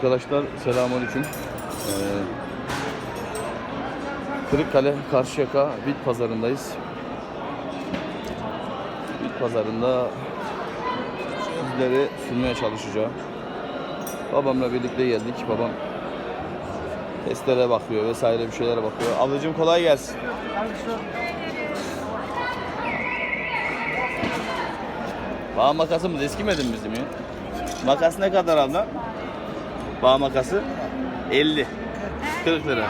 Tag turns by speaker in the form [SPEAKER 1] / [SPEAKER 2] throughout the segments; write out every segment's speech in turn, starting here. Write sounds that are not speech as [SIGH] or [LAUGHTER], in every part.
[SPEAKER 1] Arkadaşlar selamünaleyküm. Ee, Kırıkkale Karşıyaka Bit Pazarındayız. Bit Pazarında sizlere sunmaya çalışacağım. Babamla birlikte geldik. Babam testlere bakıyor vesaire bir şeylere bakıyor. Ablacığım kolay gelsin. Bağ makasımız eskimedi mi bizim ya? Makas ne kadar abla? Bağ makası 50. 40 lira.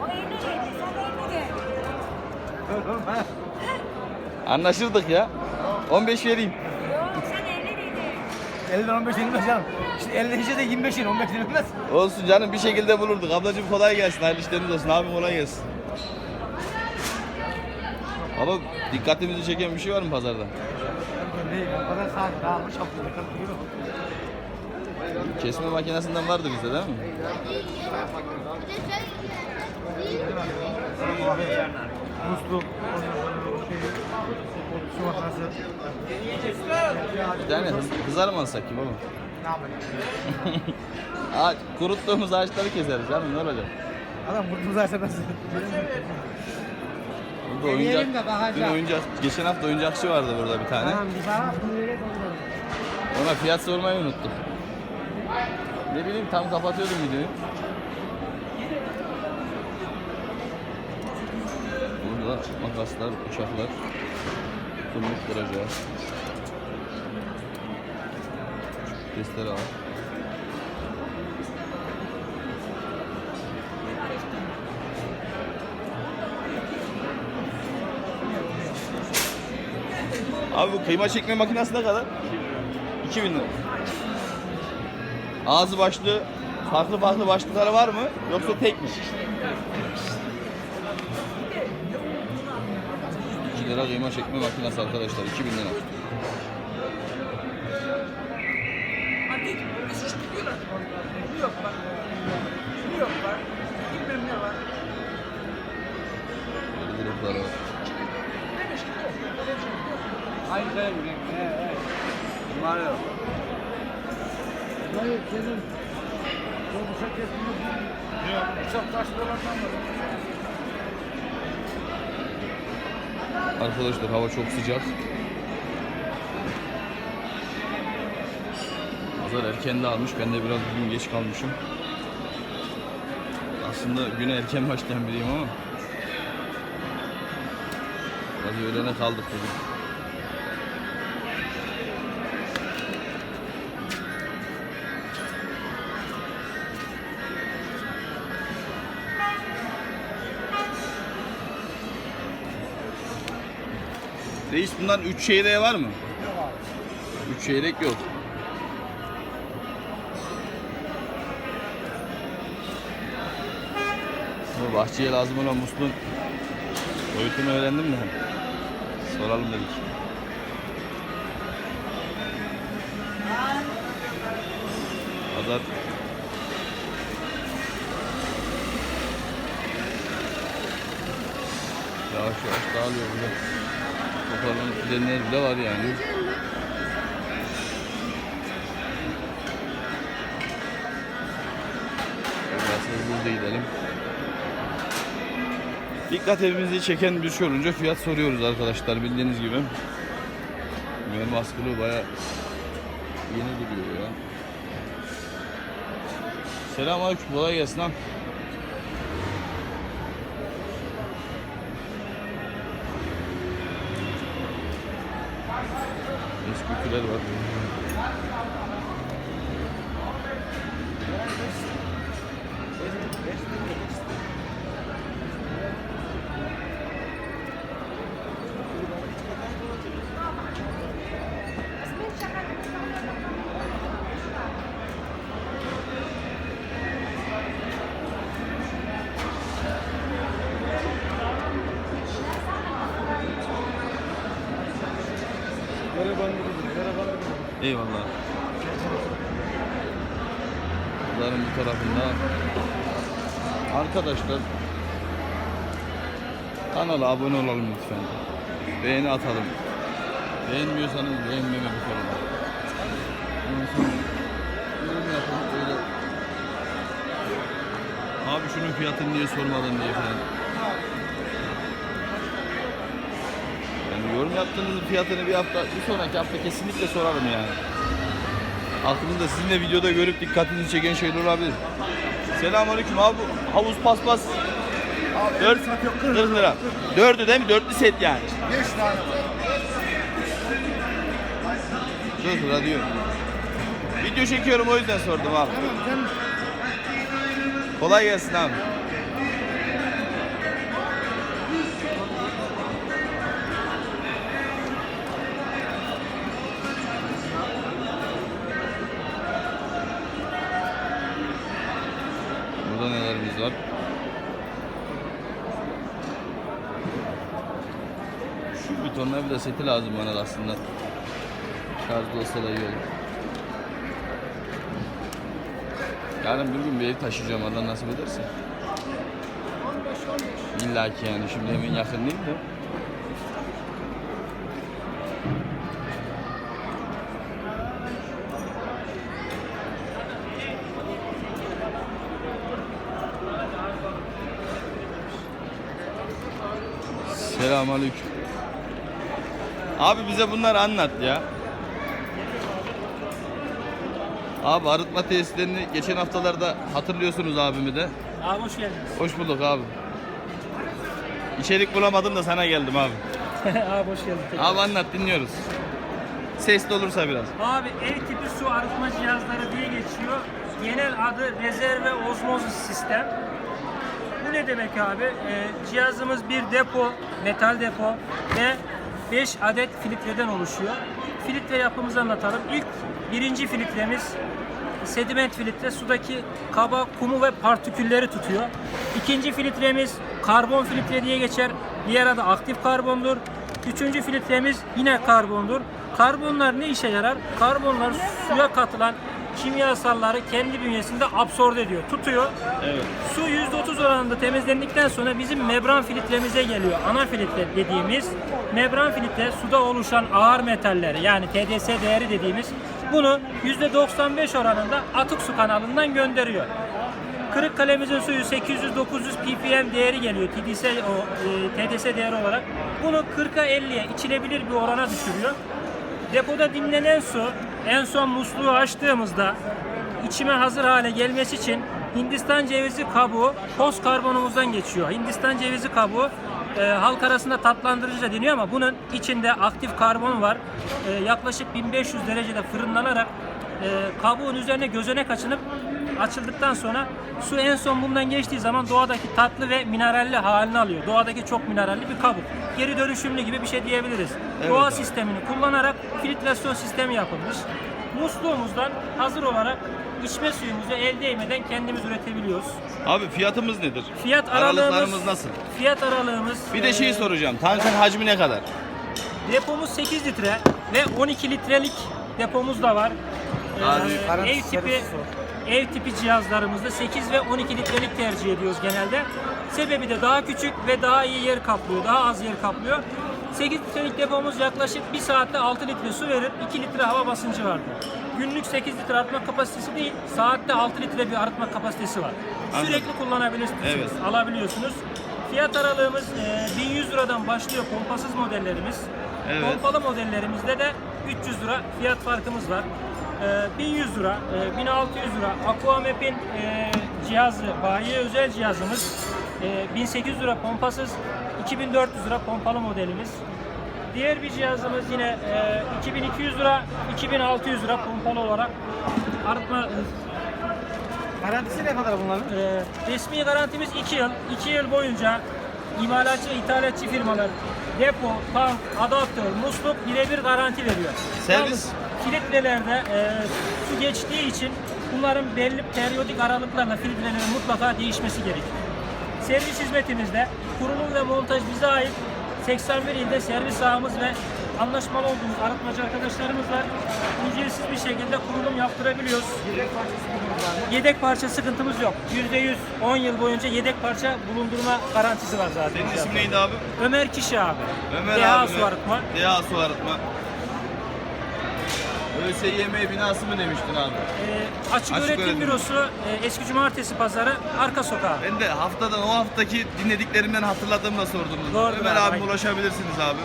[SPEAKER 2] O 50 dedi, sen 50 de.
[SPEAKER 1] Anlaşırdık ya. 15 vereyim.
[SPEAKER 2] Yok sen 50 dedi.
[SPEAKER 3] 50'den 15 yenilmez canım. İşte 50 işe de 25 yen 15 yenilmez.
[SPEAKER 1] Olsun canım bir şekilde bulurduk. Ablacığım kolay gelsin. Hayırlı işleriniz olsun. Abi kolay gelsin. Ama dikkatimizi çeken bir şey var mı pazarda?
[SPEAKER 3] Değil, o kadar saat daha mı çabuk
[SPEAKER 1] Kesme makinesinden vardı bizde değil mi?
[SPEAKER 3] Musluk, su makinesi.
[SPEAKER 1] Bir tane hız, hızar mı alsak ki baba?
[SPEAKER 3] Ne?
[SPEAKER 1] Ağaç, kuruttuğumuz ağaçları keseriz canım ne olacak?
[SPEAKER 3] Adam kurtuluz aysa nasıl?
[SPEAKER 1] Burada oyuncak, dün oyuncak, geçen hafta oyuncakçı vardı burada bir tane. Ona fiyat sormayı unuttum. Ne bileyim tam kapatıyordum videoyu. Burada makaslar, bıçaklar, kumluk kıracağı. Testere al. Abi bu kıyma çekme makinesi ne kadar? 2000 lira. Ağzı başlı farklı farklı başlıkları var mı? Yoksa tek mi? 2 lira kıyma çekme makinesi arkadaşlar 2000 lira. Böyle grupları var.
[SPEAKER 3] Aynı şey mi? He he. Bunlar yok. Hayır senin bu bıçak kesmiyor. Yok. Bıçak taşlarından var.
[SPEAKER 1] Arkadaşlar hava çok sıcak. Pazar erken de almış. Ben de biraz bugün geç kalmışım. Aslında güne erken başlayan biriyim ama biraz öğlene kaldık bugün. Reis bundan 3 çeyreği var mı?
[SPEAKER 3] Yok abi.
[SPEAKER 1] 3 çeyrek yok. Bu bahçeye lazım olan musluğun boyutunu öğrendim de soralım dedik. Pazar yavaş yavaş dağılıyor burada. Toparlanıp gidenler bile var yani. Biraz hızlı gidelim. Dikkatimizi çeken bir şey olunca fiyat soruyoruz arkadaşlar bildiğiniz gibi. Benim askılı baya yeni duruyor ya. Selamünaleyküm kolay gelsin ha. Eski ütüler var. Eyvallah. Pazarın bu tarafında arkadaşlar kanala abone olalım lütfen. Beğeni atalım. Beğenmiyorsanız beğenmeme sonra yorum öyle şunun fiyatını niye sormadın diye falan. Yorum yaptığınız fiyatını bir hafta, bir sonraki hafta kesinlikle sorarım yani. Aklınızda sizin de videoda görüp dikkatinizi çeken şeyler olabilir. Selamünaleyküm abi. Havuz paspas. 4 40 lira. Dördü değil mi? Dörtlü set yani.
[SPEAKER 3] 5 tane var.
[SPEAKER 1] 4 lira diyor. Video çekiyorum o yüzden sordum abi.
[SPEAKER 3] Tamam
[SPEAKER 1] Kolay gelsin abi. Burada nelerimiz var? Şu bir tornavida seti lazım bana da aslında. Şarjlı olsa da iyi olur. Yarın bir gün bir ev taşıyacağım Allah nasip ederse. İlla ki yani şimdi hemen yakın değil de. Selamünaleyküm. Abi bize bunları anlat ya. Abi arıtma tesislerini geçen haftalarda hatırlıyorsunuz abimi de.
[SPEAKER 4] Abi hoş geldiniz.
[SPEAKER 1] Hoş bulduk abi. İçerik bulamadım da sana geldim abi. [LAUGHS]
[SPEAKER 4] abi hoş geldin. tekrar.
[SPEAKER 1] Abi anlat dinliyoruz. Sesli olursa biraz.
[SPEAKER 4] Abi ev tipi su arıtma cihazları diye geçiyor. Genel adı rezerve ozmoz sistem. Bu ne demek abi? Ee, cihazımız bir depo, metal depo ve 5 adet filtreden oluşuyor. Filtre yapımızı anlatalım. İlk birinci filtremiz sediment filtre sudaki kaba, kumu ve partikülleri tutuyor. İkinci filtremiz karbon filtre diye geçer. Diğer adı aktif karbondur. Üçüncü filtremiz yine karbondur. Karbonlar ne işe yarar? Karbonlar suya katılan kimyasalları kendi bünyesinde absorbe ediyor, tutuyor.
[SPEAKER 1] Evet.
[SPEAKER 4] Su %30 oranında temizlendikten sonra bizim membran filtremize geliyor. Ana filtre dediğimiz membran filtre suda oluşan ağır metalleri yani TDS değeri dediğimiz bunu %95 oranında atık su kanalından gönderiyor. Kırıkkalemizin suyu 800-900 ppm değeri geliyor TDS, o, e, TDS değeri olarak. Bunu 40'a 50'ye içilebilir bir orana düşürüyor. Depoda dinlenen su en son musluğu açtığımızda içime hazır hale gelmesi için Hindistan cevizi kabuğu toz karbonumuzdan geçiyor. Hindistan cevizi kabuğu e, halk arasında tatlandırıcı da deniyor ama bunun içinde aktif karbon var. E, yaklaşık 1500 derecede fırınlanarak e, kabuğun üzerine gözenek açılıp açıldıktan sonra su en son bundan geçtiği zaman doğadaki tatlı ve mineralli halini alıyor. Doğadaki çok mineralli bir kabuk. Geri dönüşümlü gibi bir şey diyebiliriz.
[SPEAKER 1] Evet
[SPEAKER 4] Doğa
[SPEAKER 1] abi.
[SPEAKER 4] sistemini kullanarak filtrasyon sistemi yapılmış. Musluğumuzdan hazır olarak içme suyumuzu el değmeden kendimiz üretebiliyoruz.
[SPEAKER 1] Abi fiyatımız nedir?
[SPEAKER 4] Fiyat aralığımız
[SPEAKER 1] Aralıklarımız nasıl?
[SPEAKER 4] Fiyat aralığımız
[SPEAKER 1] Bir de
[SPEAKER 4] e,
[SPEAKER 1] şeyi soracağım. Tankın hacmi ne kadar?
[SPEAKER 4] Depomuz 8 litre ve 12 litrelik depomuz da var. Ee,
[SPEAKER 1] Abi,
[SPEAKER 4] ev tipi ev tipi cihazlarımızda 8 ve 12 litrelik tercih ediyoruz genelde. Sebebi de daha küçük ve daha iyi yer kaplıyor, daha az yer kaplıyor. 8 litrelik depomuz yaklaşık 1 saatte 6 litre su verir, 2 litre hava basıncı vardır. Günlük 8 litre arıtma kapasitesi değil, saatte 6 litre bir arıtma kapasitesi var.
[SPEAKER 1] Anladım.
[SPEAKER 4] Sürekli kullanabilirsiniz,
[SPEAKER 1] Evet.
[SPEAKER 4] alabiliyorsunuz. Fiyat aralığımız e, 1100 liradan başlıyor pompasız modellerimiz.
[SPEAKER 1] Evet.
[SPEAKER 4] Pompalı modellerimizde de 300 lira fiyat farkımız var. E, 1100 lira, e, 1600 lira Aquamap'in e, cihazı, bayiye özel cihazımız. E, 1800 lira pompasız, 2400 lira pompalı modelimiz. Diğer bir cihazımız yine e, 2200 lira, 2600 lira pompalı olarak arıtma e,
[SPEAKER 5] Garantisi ne kadar bunların?
[SPEAKER 4] ee, resmi garantimiz 2 yıl. 2 yıl boyunca imalatçı, ithalatçı firmalar depo, tank, adaptör, musluk birebir garanti veriyor.
[SPEAKER 1] Servis?
[SPEAKER 4] Yalnız filtrelerde e, su geçtiği için bunların belli periyodik aralıklarla filtrelerin mutlaka değişmesi gerekiyor. Servis hizmetimizde kurulum ve montaj bize ait 81 ilde servis sahamız ve anlaşmalı olduğumuz arıtmacı arkadaşlarımız var. Ücretsiz bir şekilde kurulum yaptırabiliyoruz. Yedek parça sıkıntımız yok. %100 10 yıl boyunca yedek parça bulundurma garantisi var zaten.
[SPEAKER 1] Senin isim neydi abi?
[SPEAKER 4] Ömer Kişi abi.
[SPEAKER 1] Ömer
[SPEAKER 4] DH
[SPEAKER 1] abi.
[SPEAKER 4] su arıtma.
[SPEAKER 1] DH su arıtma. ÖSYM binası mı demiştin abi?
[SPEAKER 4] Ee, açık,
[SPEAKER 1] Açık
[SPEAKER 4] öğretim,
[SPEAKER 1] öğretim.
[SPEAKER 4] bürosu e, eski cumartesi pazarı arka sokağı.
[SPEAKER 1] Ben de haftadan o haftaki dinlediklerimden hatırladığımla sordum.
[SPEAKER 4] Doğrudur
[SPEAKER 1] Ömer
[SPEAKER 4] abi,
[SPEAKER 1] abime
[SPEAKER 4] aynen.
[SPEAKER 1] ulaşabilirsiniz abi.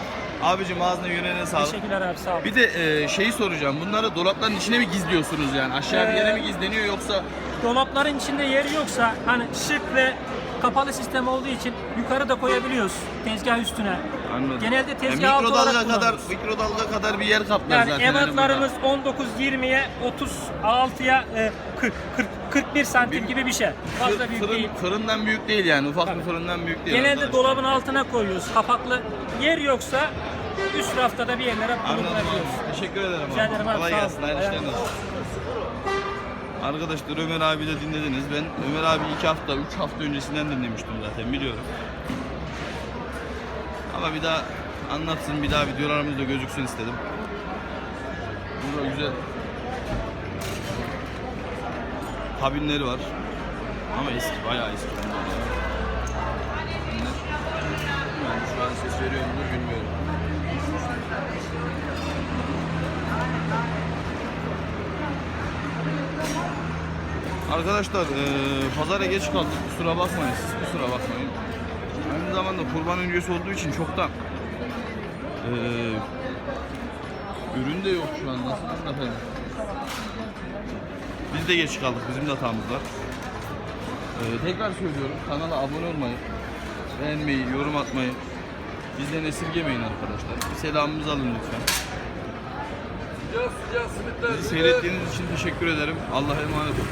[SPEAKER 1] Abicim ağzına yüreğine sağlık.
[SPEAKER 4] Teşekkürler abi sağ olun.
[SPEAKER 1] Bir de e, şeyi soracağım. Bunları dolapların içine mi gizliyorsunuz yani? Aşağı bir
[SPEAKER 4] Ee,
[SPEAKER 1] yere mi gizleniyor yoksa
[SPEAKER 4] Dolapların içinde yeri yoksa hani şık ve kapalı sistem olduğu için yukarı da koyabiliyoruz tezgah üstüne.
[SPEAKER 1] Anladım.
[SPEAKER 4] Genelde tezgah
[SPEAKER 1] Yani
[SPEAKER 4] altı olarak
[SPEAKER 1] kadar
[SPEAKER 4] kullanıyoruz.
[SPEAKER 1] mikrodalga kadar bir yer kaplar
[SPEAKER 4] Yani
[SPEAKER 1] zaten.
[SPEAKER 4] ebatlarımız 19-20'ye 36'ya e, 40, 40 41 santim
[SPEAKER 1] Bir-
[SPEAKER 4] gibi bir şey. Fazla büyük
[SPEAKER 1] Fırın-
[SPEAKER 4] değil.
[SPEAKER 1] Fırından büyük değil yani. Ufak bir fırından büyük değil.
[SPEAKER 4] Genelde
[SPEAKER 1] arkadaşlar.
[SPEAKER 4] dolabın altına koyuyoruz. Kapaklı yer yoksa üst rafta da bir yerlere
[SPEAKER 1] Anladım
[SPEAKER 4] bulundurabiliyoruz.
[SPEAKER 1] abi. Teşekkür ederim
[SPEAKER 4] Rica ederim abi,
[SPEAKER 1] Kolay
[SPEAKER 4] sağ ol.
[SPEAKER 1] gelsin. Hayırlı
[SPEAKER 4] Ayağınıza
[SPEAKER 1] işler olsun. Arkadaşlar Ömer abi de dinlediniz. Ben Ömer abi iki hafta, üç hafta öncesinden dinlemiştim zaten biliyorum. Ama bir daha anlatsın, bir daha videolarımızda gözüksün istedim. Burada güzel kabinleri var. Ama eski, bayağı eski. Yani şu an ses veriyor mudur bilmiyorum. Arkadaşlar eee pazara geç kaldık. Kusura bakmayın. Siz kusura bakmayın. Aynı zamanda kurban öncesi olduğu için çoktan eee ürün de yok şu an. Nasıl anlatayım? Biz de geç kaldık. Bizim de hatamız var. Eee, tekrar söylüyorum. Kanala abone olmayı, beğenmeyi, yorum atmayı bizden esirgemeyin arkadaşlar. Bir selamımızı alın lütfen. Seyrettiğiniz için teşekkür ederim. Allah'a emanet olun.